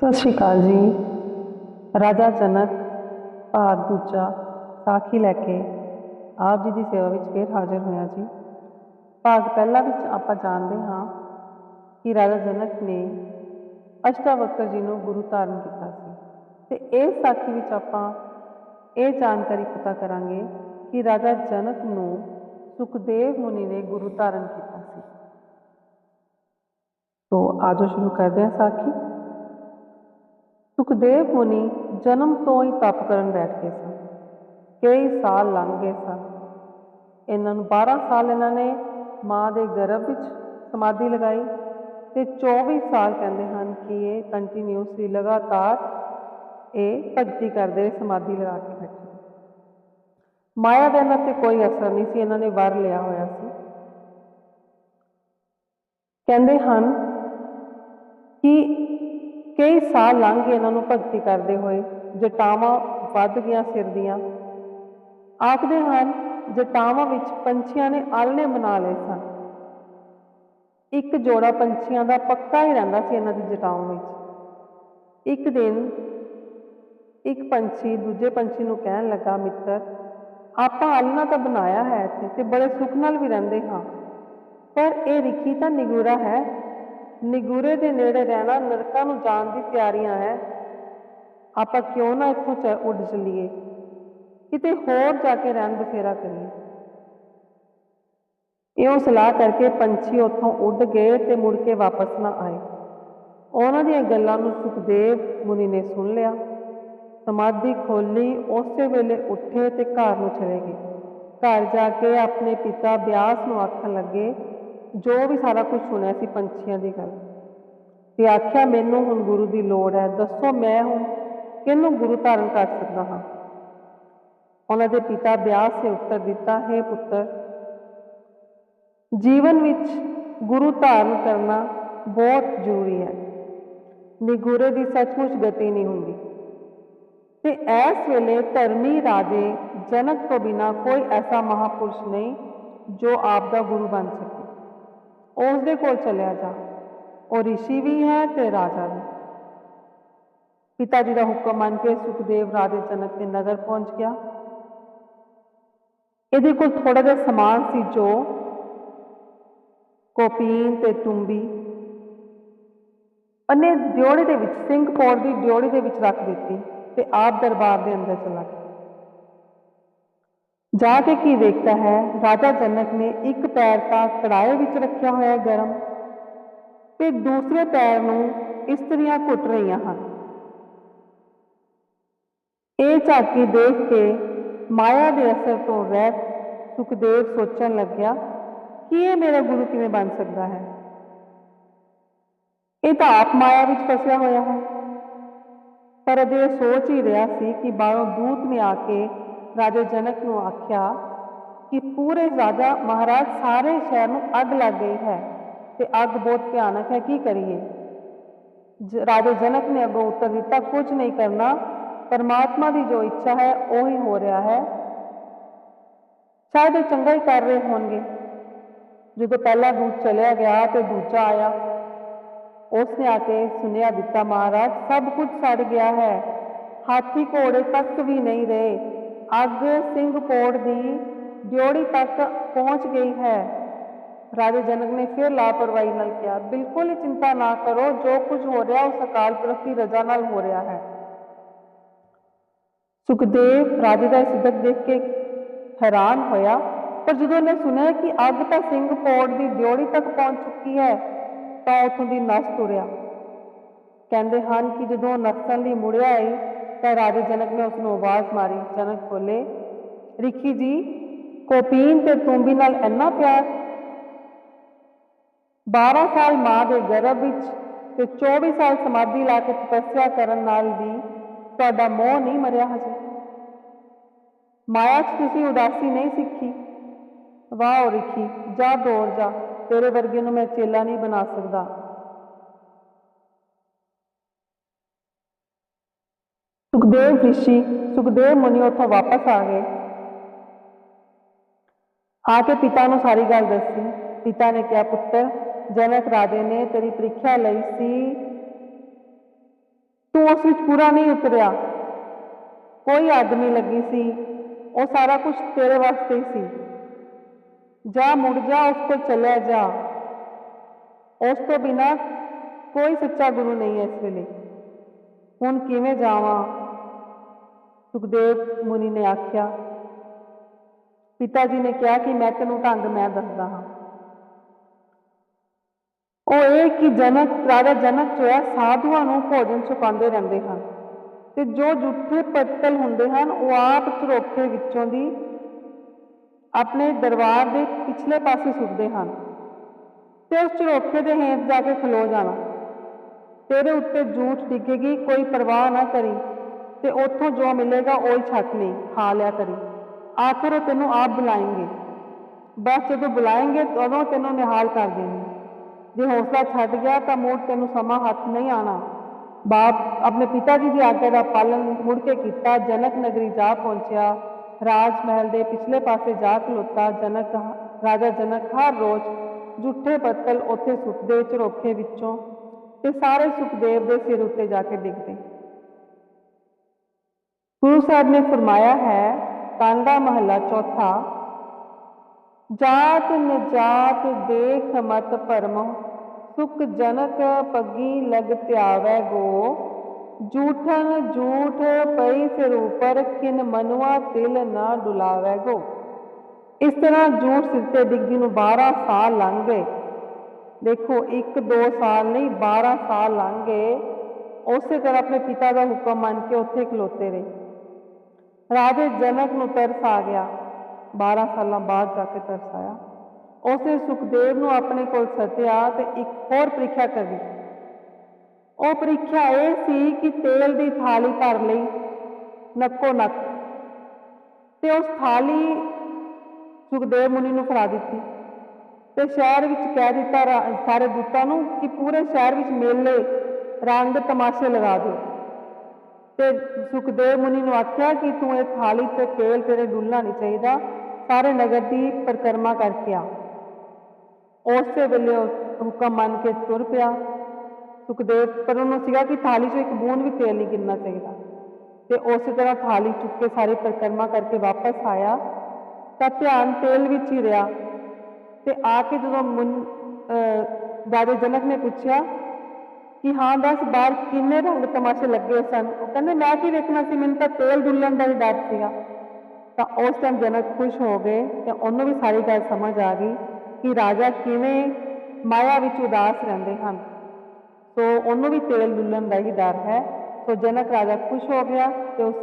ਸਤਿ ਸ਼੍ਰੀ ਅਕਾਲ ਜੀ। ਰਾਜਾ ਜਨਕ ਭਾਗ ਦੂਜਾ ਸਾਖੀ ਲੈ ਕੇ ਆਪ ਜੀ ਦੀ ਸੇਵਾ ਵਿੱਚ ਫੇਰ ਹਾਜ਼ਰ ਹੋਇਆ ਜੀ। ਭਾਗ ਪਹਿਲਾ ਵਿੱਚ ਆਪਾਂ ਜਾਣਦੇ ਹਾਂ ਕਿ ਰਾਜਾ ਜਨਕ ਨੇ ਅਸ਼ਟਾਵਕਰ ਜੀ ਨੂੰ ਗੁਰੂ ਧਾਰਨ ਕੀਤਾ ਸੀ। ਤੇ ਇਸ ਸਾਖੀ ਵਿੱਚ ਆਪਾਂ ਇਹ ਜਾਣਕਾਰੀ ਪਤਾ ਕਰਾਂਗੇ ਕਿ ਰਾਜਾ ਜਨਕ ਨੂੰ ਸੁਖਦੇਵ ਮੁਨੀ ਨੇ ਗੁਰੂ ਧਾਰਨ ਕੀਤਾ ਸੀ। ਤੋ ਆਜੋ ਸ਼ੁਰੂ ਕਰਦੇ ਹਾਂ ਸਾਖੀ। ਸੁਖਦੇਵ ਮੁਨੀ ਜਨਮ ਤੋਂ ਹੀ ਤਪ ਕਰਨ ਬੈਠ ਗਏ ਸਨ। ਕਈ ਸਾਲ ਲੰਘ ਗਏ ਸਨ। ਇਹਨਾਂ ਨੂੰ 12 ਸਾਲ ਇਹਨਾਂ ਨੇ ਮਾਂ ਦੇ ਗਰਭ ਵਿੱਚ ਸਮਾਧੀ ਲਗਾਈ ਤੇ 24 ਸਾਲ ਕਹਿੰਦੇ ਹਨ ਕਿ ਇਹ ਕੰਟੀਨਿਊਸਲੀ ਲਗਾਤਾਰ ਇਹ ਭਗਤੀ ਕਰਦੇ ਰਹੇ ਸਮਾਧੀ ਲਗਾ ਕੇ ਬੈਠੇ ਮਾਇਆ ਦਾ ਇਹਨਾਂ ਤੇ ਕੋਈ ਅਸਰ ਨਹੀਂ ਸੀ, ਇਹਨਾਂ ਨੇ ਵਰ ਲਿਆ ਹੋਇਆ ਸੀ। ਕਹਿੰਦੇ ਹਨ ਕਿ ਕਈ ਸਾਲ ਲੰਘ ਗਏ ਇਹਨਾਂ ਨੂੰ ਭਗਤੀ ਕਰਦੇ ਹੋਏ, ਜਟਾਵਾਂ ਵੱਧ ਗਈਆਂ ਸਿਰ ਦੀਆਂ। ਆਖਦੇ ਹਨ, ਜਟਾਵਾਂ ਵਿੱਚ ਪੰਛੀਆਂ ਨੇ ਆਲਣੇ ਬਣਾ ਲਏ ਸਨ। ਇੱਕ ਜੋੜਾ ਪੰਛੀਆਂ ਦਾ ਪੱਕਾ ਹੀ ਰਹਿੰਦਾ ਸੀ ਇਹਨਾਂ ਦੀ ਜਟਾਵਾਂ ਵਿੱਚ। ਇੱਕ ਦਿਨ ਇੱਕ ਪੰਛੀ ਦੂਜੇ ਪੰਛੀ ਨੂੰ ਕਹਿਣ ਲੱਗਾ, ਮਿੱਤਰ, ਆਪਾਂ ਆਲਣਾ ਤਾਂ ਬਣਾਇਆ ਹੈ ਇੱਥੇ ਤੇ ਬੜੇ ਸੁੱਖ ਨਾਲ ਵੀ ਰਹਿੰਦੇ ਹਾਂ, ਪਰ ਇਹ ਰਿਖੀ ਤਾਂ ਨਿਗੂਰਾ ਹੈ। ਨਿਗੂਰੇ ਦੇ ਨੇੜੇ ਰਹਿਣਾ ਨਰਕਾਂ ਨੂੰ ਜਾਣ ਦੀ ਤਿਆਰੀਆਂ ਹੈ ਆਪਾਂ ਕਿਉਂ ਨਾ ਇੱਥੋਂ ਚ ਉੱਡ ਚੱਲੀਏ। ਕਿਤੇ ਹੋਰ ਜਾ ਕੇ ਰਹਿਣ ਬਸੇਰਾ ਕਰੀਏ। ਇਉਂ ਸਲਾਹ ਕਰਕੇ ਪੰਛੀ ਉੱਥੋਂ ਉੱਡ ਗਏ ਤੇ ਮੁੜ ਕੇ ਵਾਪਸ ਨਾ ਆਏ। ਉਹਨਾਂ ਦੀਆਂ ਗੱਲਾਂ ਨੂੰ ਸੁਖਦੇਵ ਮੁਨੀ ਨੇ ਸੁਣ ਲਿਆ। ਸਮਾਧੀ ਖੋਲੀ ਉਸੇ ਵੇਲੇ ਉੱਠੇ ਤੇ ਘਰ ਨੂੰ ਚਲੇ ਗਏ। ਘਰ ਜਾ ਕੇ ਆਪਣੇ ਪਿਤਾ ਬਿਆਸ ਨੂੰ ਆਖਣ ਲੱਗੇ ਜੋ ਵੀ ਸਾਰਾ ਕੁਝ ਸੁਣਿਆ ਸੀ ਪੰਛੀਆਂ ਦੀ ਗੱਲ ਤੇ ਆਖਿਆ ਮੈਨੂੰ ਹੁਣ ਗੁਰੂ ਦੀ ਲੋੜ ਹੈ ਦੱਸੋ ਮੈਂ ਹੁਣ ਕਿਹਨੂੰ ਗੁਰੂ ਧਾਰਨ ਕਰ ਸਕਦਾ ਹਾਂ ਉਹਨਾਂ ਦੇ ਪਿਤਾ ਬਿਆਸ ਨੇ ਉੱਤਰ ਦਿੱਤਾ ਹੈ ਪੁੱਤਰ ਜੀਵਨ ਵਿੱਚ ਗੁਰੂ ਧਾਰਨ ਕਰਨਾ ਬਹੁਤ ਜ਼ਰੂਰੀ ਹੈ ਨਿਗੂਰੇ ਦੀ ਸੱਚਮੁੱਚ ਗਤੀ ਨਹੀਂ ਹੁੰਦੀ ਤੇ ਇਸ ਵੇਲੇ ਧਰਮੀ ਰਾਜੇ ਜਨਕ ਤੋਂ ਬਿਨਾ ਕੋਈ ਐਸਾ ਮਹਾਪੁਰਸ਼ ਨਹੀਂ ਜੋ ਆਪ ਦਾ ਗੁਰੂ ਬਣ ਸਕੇ ਉਸ ਦੇ ਕੋਲ ਚਲਿਆ ਜਾ ਉਹ ઋષਿ ਵੀ ਹੈ ਤੇ ਰਾਜਾ ਵੀ ਪਿਤਾ ਜੀ ਦਾ ਹੁਕਮ ਮੰਨ ਕੇ ਸੁਖਦੇਵ ਰਾਜੇ ਜਨਕ ਦੇ ਨਗਰ ਪਹੁੰਚ ਗਿਆ ਇਹਦੇ ਕੋਲ ਥੋੜਾ ਜਿਹਾ ਸਮਾਨ ਸੀ ਜੋ ਕੋਪੀਨ ਤੇ ਤੁੰਬੀ ਉਹਨੇ ਡਿਓੜੀ ਦੇ ਵਿੱਚ ਸਿੰਘ ਪੌੜ ਦੀ ਡਿਓੜੀ ਦੇ ਵਿੱਚ ਰੱਖ ਦਿੱਤੀ ਤੇ ਆਪ ਦਰਬਾਰ ਦੇ ਅੰਦਰ ਚਲਾ ਗਿਆ ਜਾ ਕੇ ਕੀ ਵੇਖਦਾ ਹੈ ਰਾਜਾ ਜਨਕ ਨੇ ਇੱਕ ਪੈਰ ਤਾਂ ਕੜਾਏ ਵਿੱਚ ਰੱਖਿਆ ਹੋਇਆ ਹੈ ਗਰਮ ਤੇ ਦੂਸਰੇ ਪੈਰ ਨੂੰ ਇਸਤਰੀਆਂ ਕੁੱਟ ਰਹੀਆਂ ਹਨ ਇਹ ਝਾਕੀ ਦੇਖ ਕੇ ਮਾਇਆ ਦੇ ਅਸਰ ਤੋਂ ਰਹਿਤ ਸੁਖਦੇਵ ਸੋਚਣ ਲੱਗਿਆ ਕਿ ਇਹ ਮੇਰਾ ਗੁਰੂ ਕਿਵੇਂ ਬਣ ਸਕਦਾ ਹੈ ਇਹ ਤਾਂ ਆਪ ਮਾਇਆ ਵਿੱਚ ਫਸਿਆ ਹੋਇਆ ਹੈ ਪਰ ਅਜੇ ਇਹ ਸੋਚ ਹੀ ਰਿਹਾ ਸੀ ਕਿ ਬਾਹਰੋਂ ਦੂਤ ਨੇ ਆ ਕੇ ਰਾਜੇ ਜਨਕ ਨੂੰ ਆਖਿਆ ਕਿ ਪੂਰੇ ਰਾਜਾ ਮਹਾਰਾਜ ਸਾਰੇ ਸ਼ਹਿਰ ਨੂੰ ਅੱਗ ਲੱਗ ਗਈ ਹੈ ਤੇ ਅੱਗ ਬਹੁਤ ਭਿਆਨਕ ਹੈ ਕੀ ਕਰੀਏ ਜ- ਰਾਜੇ ਜਨਕ ਨੇ ਅੱਗੋਂ ਉੱਤਰ ਦਿੱਤਾ ਕੁਝ ਨਹੀਂ ਕਰਨਾ ਪਰਮਾਤਮਾ ਦੀ ਜੋ ਇੱਛਾ ਹੈ ਉਹ ਹੀ ਹੋ ਰਿਹਾ ਹੈ ਸ਼ਾਇਦ ਇਹ ਚੰਗਾ ਹੀ ਕਰ ਰਹੇ ਹੋਣਗੇ ਜਦੋਂ ਪਹਿਲਾ ਦੂਤ ਚਲਿਆ ਗਿਆ ਤੇ ਦੂਜਾ ਆਇਆ ਉਸ ਨੇ ਆ ਕੇ ਸੁਨੇਹਾ ਦਿੱਤਾ ਮਹਾਰਾਜ ਸਭ ਕੁਝ ਸੜ ਗਿਆ ਹੈ ਹਾਥੀ ਘੋੜੇ ਤੱਕ ਵੀ ਨਹੀਂ ਰਹੇ ਅੱਗ ਸਿੰਘ ਪੋੜ ਦੀ ਡਿਓੜੀ ਤੱਕ ਪਹੁੰਚ ਗਈ ਹੈ ਰਾਜੇ ਜਨਕ ਨੇ ਫਿਰ ਲਾਪਰਵਾਹੀ ਨਾਲ ਕਿਹਾ ਬਿਲਕੁਲ ਹੀ ਚਿੰਤਾ ਨਾ ਕਰੋ ਜੋ ਕੁਝ ਹੋ ਰਿਹਾ ਉਸ ਅਕਾਲ ਪੁਰਖ ਦੀ ਰਜ਼ਾ ਨਾਲ ਹੋ ਰਿਹਾ ਹੈ ਸੁਖਦੇਵ ਰਾਜੇ ਦਾ ਇਹ ਸਿੱਧਕ ਦੇਖ ਕੇ ਹੈਰਾਨ ਹੋਇਆ ਪਰ ਜਦੋਂ ਉਹਨੇ ਸੁਣਿਆ ਕਿ ਅੱਗ ਤਾਂ ਸਿੰਘ ਪੌੜ ਦੀ ਡਿਓੜੀ ਤੱਕ ਪਹੁੰਚ ਚੁੱਕੀ ਹੈ ਤਾਂ ਉਥੋਂ ਦੀ ਨਸ ਤੁਰਿਆ ਕਹਿੰਦੇ ਹਨ ਕਿ ਜਦੋਂ ਉਹ ਨਸਣ ਲਈ ਮੁੜਿਆ ਆਈ ਤਾਂ ਰਾਜੇ ਜਨਕ ਨੇ ਉਸ ਨੂੰ ਆਵਾਜ਼ ਮਾਰੀ, ਜਨਕ ਬੋਲੇ, ਰਿਖੀ ਜੀ, ਕੋਪੀਨ ਤੇ ਤੁੰਬੀ ਨਾਲ ਇੰਨਾ ਪਿਆਰ 12 ਸਾਲ ਮਾਂ ਦੇ ਗਰਭ ਵਿੱਚ ਤੇ 24 ਸਾਲ ਸਮਾਧੀ ਲਾ ਕੇ ਤਪੱਸਿਆ ਕਰਨ ਨਾਲ ਵੀ ਤੁਹਾਡਾ ਮੋਹ ਨਹੀਂ ਮਰਿਆ ਹਜੇ। ਮਾਇਆ 'ਚ ਤੁਸੀਂ ਉਦਾਸੀ ਨਹੀਂ ਸਿੱਖੀ। ਵਾਹ ਓ ਰਿਖੀ, ਜਾ ਦੌੜ ਜਾ, ਤੇਰੇ ਵਰਗੇ ਨੂੰ ਮੈਂ ਚੇਲਾ ਨਹੀਂ ਬਣਾ ਸਕਦਾ। ਸੁਖਦੇਵ ઋષਿ ਸੁਖਦੇਵ ਮੁਨੀ ਉੱਥੋਂ ਵਾਪਸ ਆ ਗਏ ਆ ਕੇ ਪਿਤਾ ਨੂੰ ਸਾਰੀ ਗੱਲ ਦੱਸੀ ਪਿਤਾ ਨੇ ਕਿਹਾ ਪੁੱਤਰ ਜਨਕ ਰਾਜੇ ਨੇ ਤੇਰੀ ਪ੍ਰੀਖਿਆ ਲਈ ਸੀ ਤੂੰ ਉਸ ਵਿੱਚ ਪੂਰਾ ਨਹੀਂ ਉਤਰਿਆ ਕੋਈ ਅੱਗ ਨਹੀਂ ਲੱਗੀ ਸੀ ਉਹ ਸਾਰਾ ਕੁਝ ਤੇਰੇ ਵਾਸਤੇ ਹੀ ਸੀ ਜਾ ਮੁੜ ਜਾ ਉਸ ਕੋਲ ਚਲਿਆ ਜਾ ਉਸ ਤੋਂ ਬਿਨਾ ਕੋਈ ਸੱਚਾ ਗੁਰੂ ਨਹੀਂ ਹੈ ਇਸ ਵੇਲੇ ਹੁਣ ਕਿਵੇਂ ਜਾਵਾਂ ਸੁਖਦੇਵ ਮੁਨੀ ਨੇ ਆਖਿਆ ਪਿਤਾ ਜੀ ਨੇ ਕਿਹਾ ਕਿ ਮੈਂ ਤੈਨੂੰ ਢੰਗ ਮੈਂ ਦੱਸਦਾ ਹਾਂ। ਉਹ ਇਹ ਕਿ ਜਨਕ, ਰਾਜਾ ਜਨਕ ਜੋ ਹੈ, ਸਾਧੂਆਂ ਨੂੰ ਭੋਜਨ ਛੁਪਾਉਂਦੇ ਰਹਿੰਦੇ ਹਨ ਤੇ ਜੋ ਝੂਠੇ ਪੱਤਲ ਹੁੰਦੇ ਹਨ, ਉਹ ਆਪ ਝਰੋਖੇ ਵਿੱਚੋਂ ਦੀ ਆਪਣੇ ਦਰਬਾਰ ਦੇ ਪਿਛਲੇ ਪਾਸੇ ਸੁੱਟਦੇ ਹਨ ਤੇ ਉਸ ਝਰੋਖੇ ਦੇ ਹੇਠ ਜਾ ਕੇ ਖਲੋ ਜਾਣਾ। ਤੇਰੇ ਉੱਤੇ ਝੂਠ ਡਿੱਗੇਗੀ, ਕੋਈ ਪਰਵਾਹ ਨਾ ਕਰੀ। ਤੇ ਉੱਥੋਂ ਜੋ ਮਿਲੇਗਾ ਉਹ ਹੀ ਛੱਕ ਲਈ ਖਾ ਲਿਆ ਕਰੀ ਆਖਰ ਉਹ ਤੈਨੂੰ ਆਪ ਬੁਲਾਏਂਗੇ ਬਸ ਜਦੋਂ ਬੁਲਾਏਂਗੇ ਉਦੋਂ ਤੈਨੂੰ ਨਿਹਾਲ ਕਰ ਦੇਣਗੇ ਜੇ ਹੌਸਲਾ ਛੱਡ ਗਿਆ ਤਾਂ ਮੁੜ ਤੈਨੂੰ ਸਮਾਂ ਹੱਥ ਨਹੀਂ ਆਣਾ ਬਾਪ ਆਪਣੇ ਪਿਤਾ ਜੀ ਦੀ ਆਗਿਆ ਦਾ ਪਾਲਨ ਮੁੜ ਕੇ ਕੀਤਾ ਜਨਕ ਨਗਰੀ ਜਾ ਪਹੁੰਚਿਆ ਰਾਜ ਮਹਿਲ ਦੇ ਪਿਛਲੇ ਪਾਸੇ ਜਾ ਖਲੋਤਾ ਜਨਕ ਰਾਜਾ ਜਨਕ ਹਰ ਰੋਜ਼ ਝੂਠੇ ਪੱਤਲ ਉੱਥੇ ਸੁੱਟਦੇ ਝਰੋਖੇ ਵਿੱਚੋਂ ਤੇ ਸਾਰੇ ਸੁਖਦੇਵ ਦੇ ਸਿਰ ਉੱਤੇ ਜਾ ਕੇ ਡਿੱਗਦੇ गुरु साहब ने फरमाया है, कांदा महला चौथा, जात निजात देख मत परम, सुख जनक पगी लग त्यावै गो, जूठन जूठ पई सिर ऊपर किन मनुआ तिल न डुलावै गो। इस तरह जूठ सिरते डिग्गी बारह साल लंघ। गए देखो एक दो साल नहीं बारह साल लंघ। गए उस तरह अपने पिता का हुक्म मान के उलोते खलोते रहे ਰਾਜੇ ਜਨਕ ਨੂੰ ਤਰਸ ਆ ਗਿਆ। 12 ਸਾਲਾਂ ਬਾਅਦ ਜਾ ਕੇ ਤਰਸ ਆਇਆ। ਉਸੇ ਸੁਖਦੇਵ ਨੂੰ ਆਪਣੇ ਕੋਲ ਸੱਦਿਆ ਤੇ ਇੱਕ ਹੋਰ ਪ੍ਰੀਖਿਆ ਕਰੀ। ਉਹ ਪ੍ਰੀਖਿਆ ਇਹ ਸੀ ਕਿ ਤੇਲ ਦੀ ਥਾਲੀ ਭਰ ਲਈ, ਨੱਕੋ ਨੱਕ। ਤੇ ਉਸ ਥਾਲੀ ਸੁਖਦੇਵ ਮੁਨੀ ਨੂੰ ਫੜਾ ਦਿੱਤੀ ਤੇ ਸ਼ਹਿਰ ਵਿੱਚ ਕਹਿ ਦਿੱਤਾ ਰਾ- ਸਾਰੇ ਦੂਤਾਂ ਨੂੰ ਕਿ ਪੂਰੇ ਸ਼ਹਿਰ ਵਿੱਚ ਮੇਲੇ, ਰੰਗ ਤਮਾਸ਼ੇ ਲਗਾ ਦਿਓ। ਤੇ ਸੁਖਦੇਵ ਮੁਨੀ ਨੂੰ ਆਖਿਆ ਕਿ ਤੂੰ ਇਹ ਥਾਲੀ ਤੇ ਤੇਲ ਤੇਰੇ ਡੁੱਲਣਾ ਨਹੀਂ ਚਾਹੀਦਾ ਸਾਰੇ ਨਗਰ ਦੀ ਪਰਿਕਰਮਾ ਕਰਕੇ ਆ ਉਸੇ ਵੇਲੇ ਉਹ ਹੁਕਮ ਮੰਨ ਕੇ ਤੁਰ ਪਿਆ ਸੁਖਦੇਵ ਪਰ ਉਹਨੂੰ ਸੀਗਾ ਕਿ ਥਾਲੀ 'ਚੋਂ ਇੱਕ ਬੂੰਦ ਵੀ ਤੇਲ ਨਹੀਂ ਗਿਰਨਾ ਚਾਹੀਦਾ ਤੇ ਉਸੇ ਤਰ੍ਹਾਂ ਥਾਲੀ ਚੁੱਕ ਕੇ ਸਾਰੀ ਪਰਿਕਰਮਾ ਕਰਕੇ ਵਾਪਸ ਆਇਆ ਤਾਂ ਧਿਆਨ ਤੇਲ ਵਿੱਚ ਹੀ ਰਿਹਾ ਤੇ ਆ ਕੇ ਜਦੋਂ ਮੁਨ ਅਹ ਰਾਜੇ ਜਨਕ ਨੇ ਪੁੱਛਿਆ ਕਿ ਹਾਂ ਦੱਸ ਬਾਹਰ ਕਿੰਨੇ ਰੰਗ ਤਮਾਸ਼ੇ ਲੱਗੇ ਹੋਏ ਸਨ ਉਹ ਕਹਿੰਦੇ ਮੈਂ ਕੀ ਵੇਖਣਾ ਸੀ ਮੈਨੂੰ ਤਾਂ ਤੇਲ ਡੁੱਲਣ ਦਾ ਹੀ ਡਰ ਸੀਗਾ ਤਾਂ ਉਸ ਟਾਈਮ ਜਨਕ ਖੁਸ਼ ਹੋ ਗਏ ਤੇ ਉਹਨੂੰ ਵੀ ਸਾਰੀ ਗੱਲ ਸਮਝ ਆ ਗਈ ਕਿ ਰਾਜਾ ਕਿਵੇਂ ਮਾਇਆ ਵਿੱਚ ਉਦਾਸ ਰਹਿੰਦੇ ਹਨ ਸੋ ਉਹਨੂੰ ਵੀ ਤੇਲ ਡੁੱਲਣ ਦਾ ਹੀ ਡਰ ਹੈ ਸੋ ਜਨਕ ਰਾਜਾ ਖੁਸ਼ ਹੋ ਗਿਆ ਤੇ ਉਸ